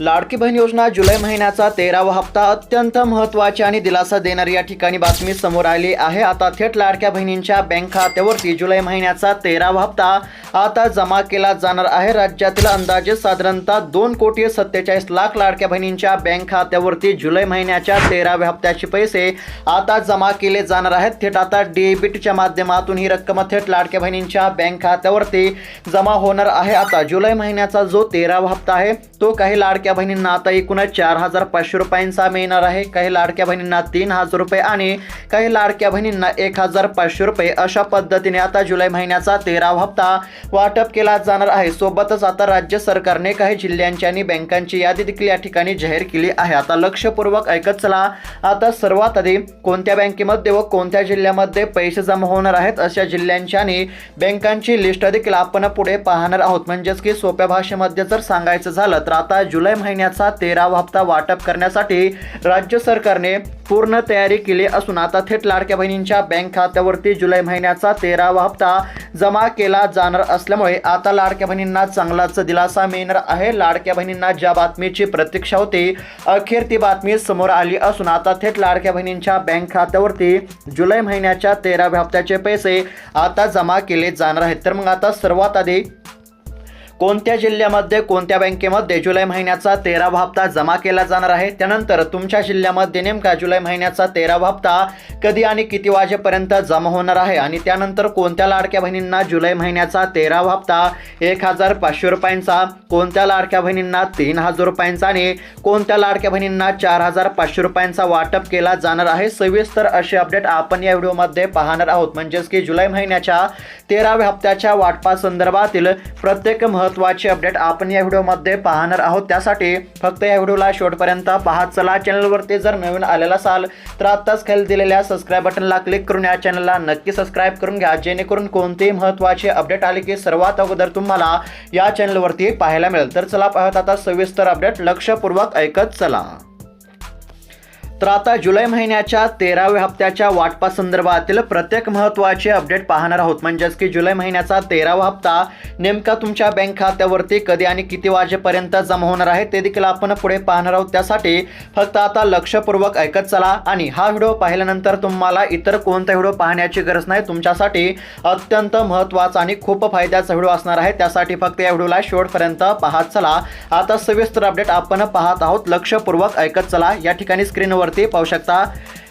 लाडकी बहीण योजना जुलै महिन्याचा तेरावा हप्ता अत्यंत महत्त्वाची आणि दिलासा देणारी या ठिकाणी बातमी समोर आली आहे. आता थेट लाडक्या बहिणींच्या बँक खात्यावरती जुलै महिन्याचा तेरावा हप्ता आता जमा केला जाणार आहे. राज्यातील अंदाजे साधारणतः दोन कोटी सत्तेचाळीस लाख लाडक्या बहिणींच्या बँक खात्यावरती जुलै महिन्याच्या तेराव्या हप्त्याचे पैसे आता जमा केले जाणार आहेत. थेट आता डेबिटच्या माध्यमातून ही रक्कम थेट लाडक्या बहिणींच्या बँक खात्यावरती जमा होणार आहे. आता जुलै महिन्याचा जो तेरावा हप्ता आहे तो काही लाडक्या बहिणींना आता एकूण चार हजार पाचशे रुपयांचा मिळणार आहे. काही लाडक्या बहिणींना तीन हजार रुपये आणि काही लाडक्या बहिणींना एक हजार पाचशे रुपये अशा पद्धतीने आता जुलै महिन्याचा तेरावा हप्ता वाटप केला जाणार आहे. सोबतच आता राज्य सरकारने काही जिल्ह्यांची आणि बँकांची यादी देखील या ठिकाणी जाहीर केली आहे. आता लक्षपूर्वक ऐकत चला. आता सर्वात आधी कोणत्या बँकेमध्ये व कोणत्या जिल्ह्यामध्ये पैसे जमा होणार आहेत अशा जिल्ह्यांची आणि बँकांची लिस्ट देखील आपण पुढे पाहणार आहोत. म्हणजेच की सोप्या भाषेमध्ये जर सांगायचं झालं तर आता जुलै महिन्याचा तेरावा हप्ता वाटप करण्यासाठी राज्य सरकारने पूर्ण तयारी केली असून आता थेट लाडक्या बहिणींच्या बँक खात्यावरती जुलै महिन्याचा तेरावा हप्ता जमा केला जाणार असल्यामुळे आता लाडक्या बहिणींना चांगलाच दिलासा मिळणार आहे. लाडक्या बहिणींना ज्या बातमीची प्रतीक्षा होती अखेर ती बातमी समोर आली असून आता थेट लाडक्या बहिणींच्या बँक खात्यावरती जुलै महिन्याच्या तेराव्या हप्त्याचे पैसे आता जमा केले जाणार आहेत. तर मग आता सर्वात आधी कोणत्या जिल्ह्यामध्ये कोणत्या बँकेमध्ये जुलै महिन्याचा तेरावा हप्ता जमा केला जाणार आहे? त्यानंतर तुमच्या जिल्ह्यामध्ये नेमका जुलै महिन्याचा तेरावा हप्ता कधी आणि किती वाजेपर्यंत जमा होणार आहे? आणि त्यानंतर कोणत्या लाडक्या बहिणींना जुलै महिन्याचा तेरावा हप्ता एक हजार पाचशे रुपयांचा कोणत्या लाडक्या बहिणींना तीन हजार रुपयांचा आणि कोणत्या लाडक्या बहिणींना चार हजार पाचशे रुपयांचा वाटप केला जाणार आहे? सविस्तर असे अपडेट आपण या व्हिडिओमध्ये पाहणार आहोत. म्हणजेच की जुलै महिन्याच्या तेराव्या हप्त्याच्या वाटपासंदर्भातील प्रत्येक महत्त्वाचे अपडेट आपण या व्हिडिओमध्ये पाहणार आहोत. त्यासाठी फक्त या व्हिडिओला शेवटपर्यंत पाहत चला चॅनलवरती जर नवीन आलेला असाल तर आत्ताच खाली दिलेल्या सबस्क्राईब बटनला क्लिक करून या चॅनलला नक्की सबस्क्राईब करून घ्या जेणेकरून कोणतेही महत्त्वाचे अपडेट आले की सर्वात अगोदर तुम्हाला या चॅनलवरती पाहायला मिळेल. तर चला पाहत आता सविस्तर अपडेट. लक्षपूर्वक ऐकत चला. तर आता जुलै महिन्याच्या तेराव्या हप्त्याच्या वाटपासंदर्भातील प्रत्येक महत्त्वाचे अपडेट पाहणार आहोत. म्हणजेच की जुलै महिन्याचा तेरावा हप्ता नेमका तुमच्या बँक खात्यावरती कधी आणि किती वाजेपर्यंत जमा होणार आहे ते देखील आपण पुढे पाहणार आहोत. त्यासाठी फक्त आता लक्षपूर्वक ऐकत चला आणि हा व्हिडिओ पाहिल्यानंतर तुम्हाला इतर कोणता व्हिडिओ पाहण्याची गरज नाही. तुमच्यासाठी अत्यंत महत्त्वाचा आणि खूप फायद्याचा व्हिडिओ असणार आहे. त्यासाठी फक्त या व्हिडिओला शेवटपर्यंत पाहत चला. आता सविस्तर अपडेट आपण पाहत आहोत. लक्षपूर्वक ऐकत चला. या ठिकाणी स्क्रीनवर स्क्रीनवरती पाहू शकता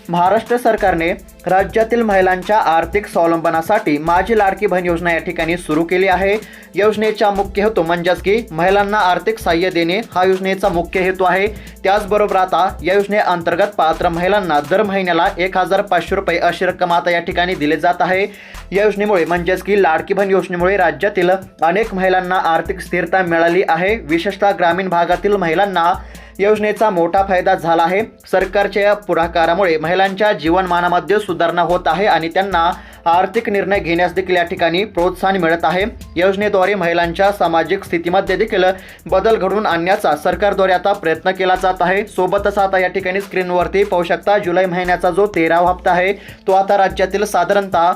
महाराष्ट्र सरकारने राज्यातील महिलांच्या आर्थिक स्वावलंबनासाठी माझी लाडकी बहीण योजना या ठिकाणी सुरू केली आहे. योजनेचा मुख्य हेतू म्हणजेच की महिलांना आर्थिक सहाय्य देणे हा योजनेचा मुख्य हेतू आहे. त्याचबरोबर आता या योजनेअंतर्गत पात्र महिलांना दर महिन्याला एक हजार पाचशे रुपये अशी रक्कम आता या ठिकाणी दिली जात आहे. या योजनेमुळे म्हणजेच की लाडकी बहीण योजनेमुळे राज्यातील अनेक महिलांना आर्थिक स्थिरता मिळाली आहे. विशेषतः ग्रामीण भागातील महिलांना योजनेचा मोठा फायदा झाला आहे. सरकारच्या या पुढाकारामुळे महिलांच्या जीवनमानामध्ये सुधारणा होत आहे आणि त्यांना आर्थिक निर्णय घेण्यास देखील या ठिकाणी प्रोत्साहन मिळत आहे. योजनेद्वारे महिलांच्या सामाजिक स्थितीमध्ये देखील बदल घडवून आणण्याचा सरकारद्वारे आता प्रयत्न केला जात आहे. सोबतच आता या ठिकाणी स्क्रीनवरती पाहू शकता जुलै महिन्याचा जो तेरावा हप्ता आहे तो आता राज्यातील साधारणतः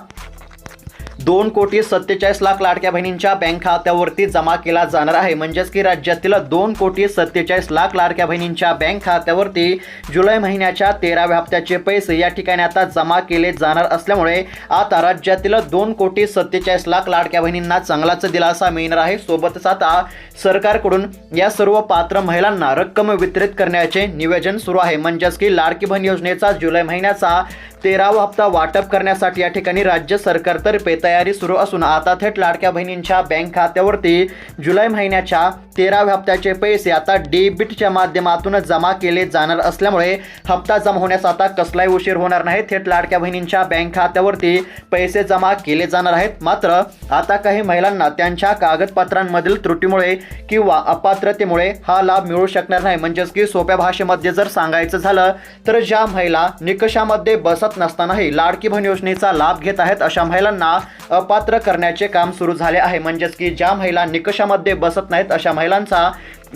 दोन कोटी सत्तेचाळीस लाख लाडक्या बहिणींच्या बँक खात्यावरती जमा केला जाणार आहे. म्हणजेच की राज्यातील दोन कोटी सत्तेचाळीस लाख लाडक्या बहिणींच्या बँक खात्यावरती जुलै महिन्याच्या तेराव्या हप्त्याचे पैसे या ठिकाणी आता जमा केले जाणार असल्यामुळे आता राज्यातील दोन कोटी सत्तेचाळीस लाख लाडक्या बहिणींना चांगलाच दिलासा मिळणार आहे. सोबतच आता सरकारकडून या सर्व पात्र महिलांना रक्कम वितरित करण्याचे नियोजन सुरू आहे. म्हणजेच की लाडकी बहीण योजनेचा जुलै महिन्याचा तेरावा हप्ता वाटप करण्यासाठी या ठिकाणी राज्य सरकारतर्फे तयारी सुरू असून आता थेट लाडक्या बहिणींच्या बँक खात्यावरती जुलै महिन्याच्या तेराव्या हप्त्याचे पैसे आता डेबिटच्या माध्यमातून जमा केले जाणार असल्यामुळे हप्ता जमा होण्यास आता कसलाही उशीर होणार नाही. थेट लाडक्या बहिणींच्या बँक खात्यावरती पैसे जमा केले जाणार आहेत. मात्र आता काही महिलांना त्यांच्या कागदपत्रांमधील त्रुटीमुळे किंवा अपात्रतेमुळे हा लाभ मिळू शकणार नाही. म्हणजेच की सोप्या भाषेमध्ये जर सांगायचं झालं तर ज्या महिला निकषामध्ये बसत नसतानाही लाडकी बहीण योजनेचा लाभ घेत आहेत अशा महिलांना अपात्र करण्याचे काम सुरू झाले आहे. म्हणजेच की ज्या महिला निकषामध्ये बसत नाहीत अशा महिलांचा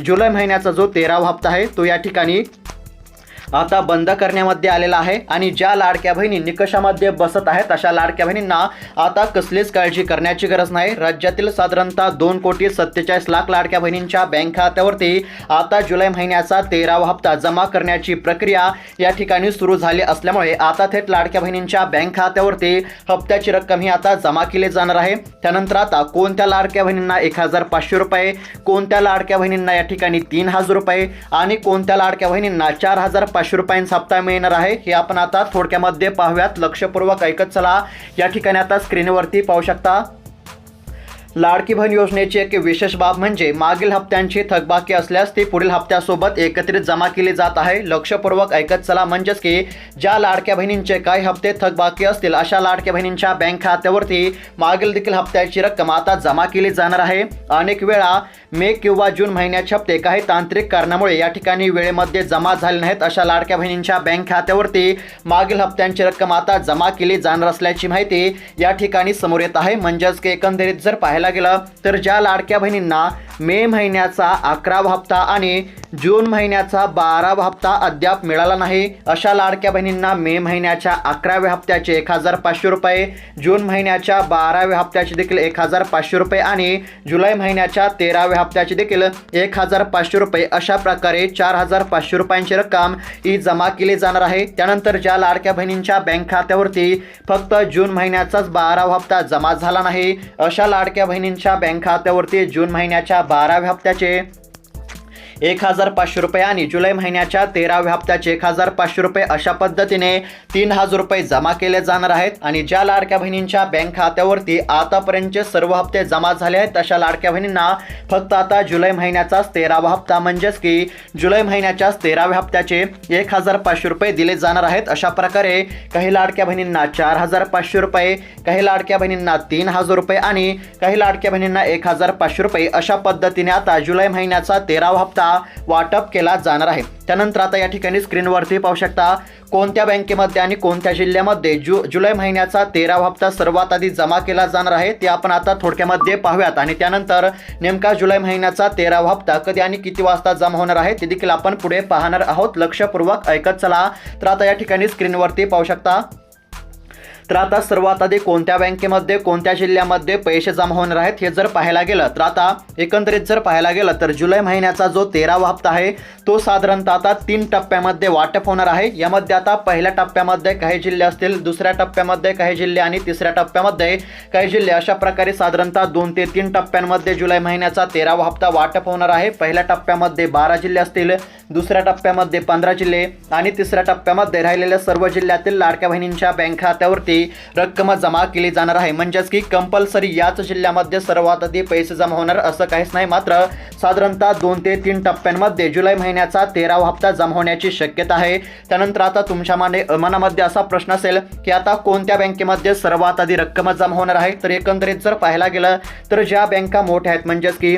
जुलै महिन्याचा जो तेरावा हप्ता आहे तो या ठिकाणी आता बंद करण्यामध्ये आलेला आहे आणि ज्या लाडक्या बहिणी निकषामध्ये बसत आहेत अशा लाडक्या बहिणींना आता कसलीच काळजी करण्याची गरज नाही. राज्यातील साधारणतः दोन कोटी सत्तेचाळीस लाख लाडक्या बहिणींच्या बँक खात्यावरती आता जुलै महिन्याचा तेरावा हप्ता जमा करण्याची प्रक्रिया या ठिकाणी सुरू झाली असल्यामुळे आता थेट लाडक्या बहिणींच्या बँक खात्यावरती हप्त्याची रक्कम ही आता जमा केली जाणार आहे. त्यानंतर आता कोणत्या लाडक्या बहिणींना एक हजार पाचशे रुपये कोणत्या लाडक्या बहिणींना या ठिकाणी तीन हजार रुपये आणि कोणत्या लाडक्या बहिणींना चार हजार पाचशे रुपयांचा हप्ता मिळणार आहे. हे आपण आता थोडक्यामध्ये पाहूयात. लक्षपूर्वक ऐकत चला. या ठिकाणी आता स्क्रीनवरती पाहू शकता. लाडकी बहीण योजनेची एक विशेष बाब म्हणजे मागील हप्त्यांची थकबाकी असल्यास ती पुढील हप्त्यासोबत एकत्रित जमा केली जात आहे. लक्षपूर्वक ऐकत चला म्हणजेच की ज्या लाडक्या बहिणींचे काही हप्ते थकबाकी असतील अशा लाडक्या बहिणींच्या बँक खात्यावरती मागील देखील हप्त्याची रक्कम आता जमा केली जाणार आहे. अनेक वेळा मे किंवा जून महिन्याचे हप्ते काही तांत्रिक कारणामुळे या ठिकाणी वेळेमध्ये जमा झाले नाहीत अशा लाडक्या बहिणींच्या बँक खात्यावरती मागील हप्त्यांची रक्कम आता जमा केली जाणार असल्याची माहिती या ठिकाणी समोर येत आहे. म्हणजेच की एकंदरीत जर पाहायला गेलं तर ज्या लाडक्या बहिणींना मे महिन्याचा अकरावा हप्ता आणि जून महिन्याचा बारावा हप्ता अद्याप मिळाला नाही. अशा लाडक्या बहिणींना मे महिन्याच्या अकराव्या हप्त्याचे एक हजार पाचशे रुपये जून महिन्याच्या बाराव्या हप्त्याचे देखील एक हजार पाचशे रुपये आणि जुलै महिन्याच्या तेराव्या हप्त्याचे देखील एक हजार पाचशे रुपये अशा प्रकारे चार हजार पाचशे रुपयांची रक्कम ही जमा केली जाणार आहे. त्यानंतर ज्या लाडक्या बहिणींच्या बँक खात्यावरती फक्त जून महिन्याचाच बारावा हप्ता जमा झाला नाही अशा लाडक्या बहिणींच्या बँक खात्यावरती जून महिन्याच्या बाराव्या हप्त्याचे एक हजार पाचशे रुपये आणि जुलै महिन्याच्या तेराव्या हप्त्याचे एक हजार पाचशे रुपये अशा पद्धतीने तीन हजार रुपये जमा केले जाणार आहेत. आणि ज्या लाडक्या बहिणींच्या बँक खात्यावरती आतापर्यंतचे सर्व हप्ते जमा झाले आहेत तशा लाडक्या बहिणींना फक्त आता जुलै महिन्याचाच तेरावा हप्ता म्हणजेच की जुलै महिन्याच्याच तेराव्या हप्त्याचे एक हजार पाचशे रुपये दिले जाणार आहेत. अशा प्रकारे काही लाडक्या बहिणींना चार हजार पाचशे रुपये काही लाडक्या बहिणींना तीन हजार रुपये आणि काही लाडक्या बहिणींना एक हजार पाचशे रुपये अशा पद्धतीने आता जुलै महिन्याचा तेरावा हप्ता वाटप केला जाणार आहे. त्यानंतर आता या ठिकाणी स्क्रीनवरती पाहू शकता कोणत्या बँकेमध्ये आणि कोणत्या जिल्ह्यामध्ये जु जुलै महिन्याचा तेरावा हप्ता सर्वात आधी जमा केला जाणार आहे ते आपण आता थोडक्यामध्ये पाहूयात. आणि त्यानंतर नेमका जुलै महिन्याचा तेरावा हप्ता कधी आणि किती वाजता जमा होणार आहे ते देखील आपण पुढे पाहणार आहोत. लक्षपूर्वक ऐकत चला. तर आता या ठिकाणी स्क्रीनवरती पाहू शकता तर आता सर्वात आधी कोणत्या बँकेमध्ये कोणत्या जिल्ह्यामध्ये पैसे जमा होणार आहेत हे जर पाहायला गेलं तर आता एकंदरीत जर पाहायला गेलं तर जुलै महिन्याचा जो तेरावा हप्ता आहे तो साधारणतः आता तीन टप्प्यामध्ये वाटप होणार आहे. यामध्ये आता पहिल्या टप्प्यामध्ये काही जिल्हे असतील दुसऱ्या टप्प्यामध्ये काही जिल्हे आणि तिसऱ्या टप्प्यामध्ये काही जिल्हे. अशा प्रकारे साधारणतः दोन ते तीन टप्प्यांमध्ये जुलै महिन्याचा तेरावा हप्ता वाटप होणार आहे. पहिल्या टप्प्यामध्ये बारा जिल्हे असतील दुसऱ्या टप्प्यामध्ये पंधरा जिल्हे आणि तिसऱ्या टप्प्यामध्ये राहिलेल्या सर्व जिल्ह्यातील लाडक्या बहिणींच्या बँक खात्यावरती रक्कम जमा केली जाणार आहे. म्हणजेच की कंपल्सरी याच जिल्ह्यामध्ये सर्वात आधी पैसे जमा होणार असं काहीच नाही. मात्र साधारणतः दोन ते तीन टप्प्यांमध्ये जुलै महिन्याचा तेरावा हप्ता जमा होण्याची शक्यता आहे. त्यानंतर आता तुमच्या माने मनामध्ये असा प्रश्न असेल की आता कोणत्या बँकेमध्ये सर्वात आधी रक्कम जमा होणार आहे? तर एकंदरीत जर पाहायला गेलं तर ज्या बँका मोठ्या आहेत म्हणजेच की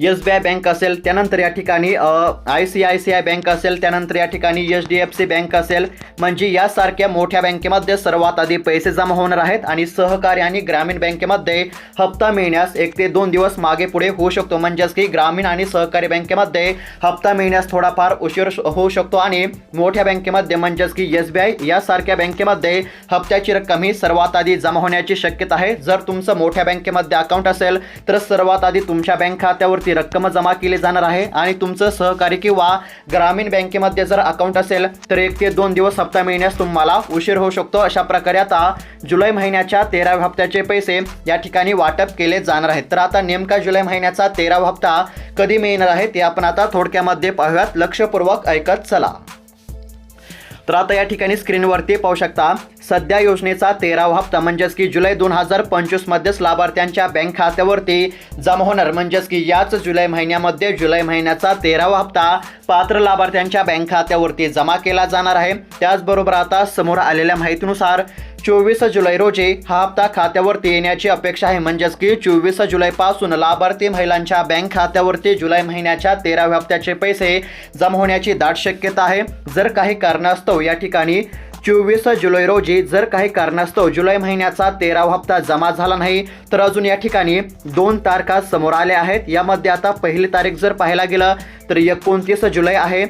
एस बी आय बँक असेल त्यानंतर या ठिकाणी I C I C I bank असेल त्यानंतर या ठिकाणी H D F C bank असेल. म्हणजे यासारख्या मोठ्या बँकेमध्ये सर्वात आधी पैसे जमा होणार आहेत आणि सहकारी आणि ग्रामीण बँकेमध्ये हप्ता मिळण्यास एक ते दोन दिवस मागे पुढे होऊ शकतो. म्हणजेच की ग्रामीण आणि सहकारी बँकेमध्ये हप्ता मिळण्यास थोडाफार उशीर होऊ शकतो आणि मोठ्या बँकेमध्ये म्हणजेच की एस बी आय यासारख्या बँकेमध्ये हप्त्याची रक्कम ही सर्वात आधी जमा होण्याची शक्यता आहे. जर तुमचं मोठ्या बँकेमध्ये अकाउंट असेल तर सर्वात आधी तुमच्या बँक खात्यावर ती रक्कम जमा केली जाणार आहे आणि तुमचं सहकारी किंवा ग्रामीण बँकेमध्ये जर अकाउंट असेल तर एक ते दोन दिवस हप्ता मिळण्यास तुम्हाला उशीर होऊ शकतो. अशा प्रकारे आता जुलै महिन्याच्या तेराव्या हप्त्याचे पैसे या ठिकाणी वाटप केले जाणार आहेत. तर आता नेमका जुलै महिन्याचा तेरावा हप्ता कधी मिळणार आहे ते आपण आता थोडक्यामध्ये पाहूयात. लक्षपूर्वक ऐकत चला. तर आता या ठिकाणी स्क्रीनवरती पाहू शकता सध्या योजनेचा तेरावा हप्ता म्हणजेच की जुलै दोन हजार पंचवीसमध्येच लाभार्थ्यांच्या बँक खात्यावरती जमा होणार. म्हणजेच की याच जुलै महिन्यामध्ये जुलै महिन्याचा तेरावा हप्ता पात्र लाभार्थ्यांच्या बँक खात्यावरती जमा केला जाणार आहे. त्याचबरोबर आता समोर आलेल्या माहितीनुसार चोवीस जुलै रोजी हा हप्ता खात्यावरती येण्याची अपेक्षा आहे. म्हणजेच की चोवीस जुलैपासून लाभार्थी महिलांच्या बँक खात्यावरती जुलै महिन्याच्या तेराव्या हप्त्याचे पैसे जमा होण्याची दाट शक्यता आहे. जर काही कारणास्तव या ठिकाणी चोवीस जुलै रोजी जर काही कारणास्तव जुलै महिन्याचा तेरावा हप्ता जमा झाला नाही तर अजून या ठिकाणी दोन तारखा समोर आल्या आहेत. यामध्ये आता पहिली तारीख जर पाहायला गेलं तर एकोणतीस जुलै आहे.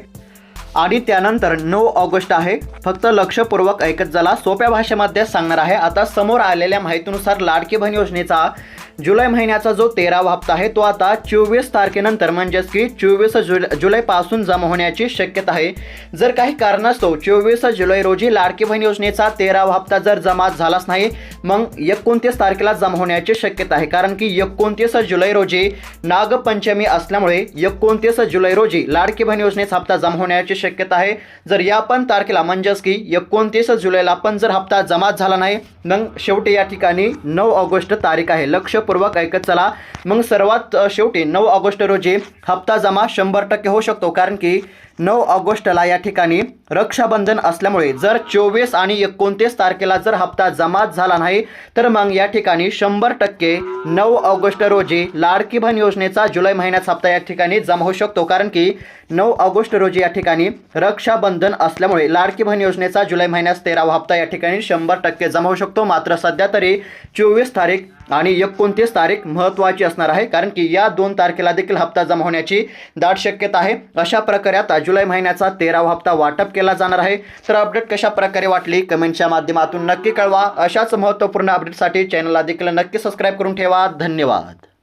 आणि त्यानंतर नऊ ऑगस्ट आहे. फक्त लक्षपूर्वक ऐकत झाला सोप्या भाषेमध्ये सांगणार आहे. आता समोर आलेल्या माहितीनुसार लाडकी बहीण योजनेचा जुलै महिन्याचा जो तेरावा हप्ता आहे तो आता चोवीस तारखेनंतर म्हणजेच की चोवीस जुलै जुलैपासून जमा होण्याची शक्यता आहे. जर काही कारणास्तव चोवीस जुलै रोजी लाडकी बहीण योजनेचा तेरावा हप्ता जर जमा झालाच नाही मग एकोणतीस तारखेला जमा होण्याची शक्यता आहे. कारण की एकोणतीस जुलै रोजी नागपंचमी असल्यामुळे एकोणतीस जुलै रोजी लाडकी बहीण योजनेचा हप्ता जमा होण्याची शक्यता आहे. जर या पण तारखेला म्हणजेच की एकोणतीस जुलैला पण जर हप्ता जमा झाला नाही मग शेवटी या ठिकाणी नऊ ऑगस्ट तारीख आहे. लक्ष लक्षपूर्वक ऐकत चला. मग सर्वात शेवटी नऊ ऑगस्ट रोजी हप्ता जमा शंभर टक्के होऊ शकतो. कारण की नऊ ऑगस्टला या ठिकाणी रक्षाबंधन असल्यामुळे जर चोवीस आणि एकोणतीस तारखेला जर हप्ता जमा झाला नाही तर मग या ठिकाणी शंभर टक्के नऊ ऑगस्ट रोजी लाडकी बहीण योजनेचा जुलै महिन्याचा हप्ता या ठिकाणी जमा होऊ शकतो. कारण की नऊ ऑगस्ट रोजी या ठिकाणी रक्षाबंधन असल्यामुळे लाडकी बहीण योजनेचा जुलै महिन्यात तेरावा हप्ता या ठिकाणी शंभर टक्के जमा होऊ शकतो. मात्र सध्या तरी चोवीस तारीख आणि एकोणतीस तारीख महत्त्वाची असणार आहे. कारण की या दोन तारखेला देखील हप्ता जमा होण्याची दाट शक्यता आहे. अशा प्रकारे आता जुलै महिन्याचा तेरावा हप्ता वाटप केला जाणार आहे. तर अपडेट कशा प्रकारे वाटली? कमेंटच्या माध्यमातून नक्की कळवा. अशाच महत्त्वपूर्ण अपडेटसाठी चॅनलला देखील नक्की सबस्क्राईब करून ठेवा. धन्यवाद.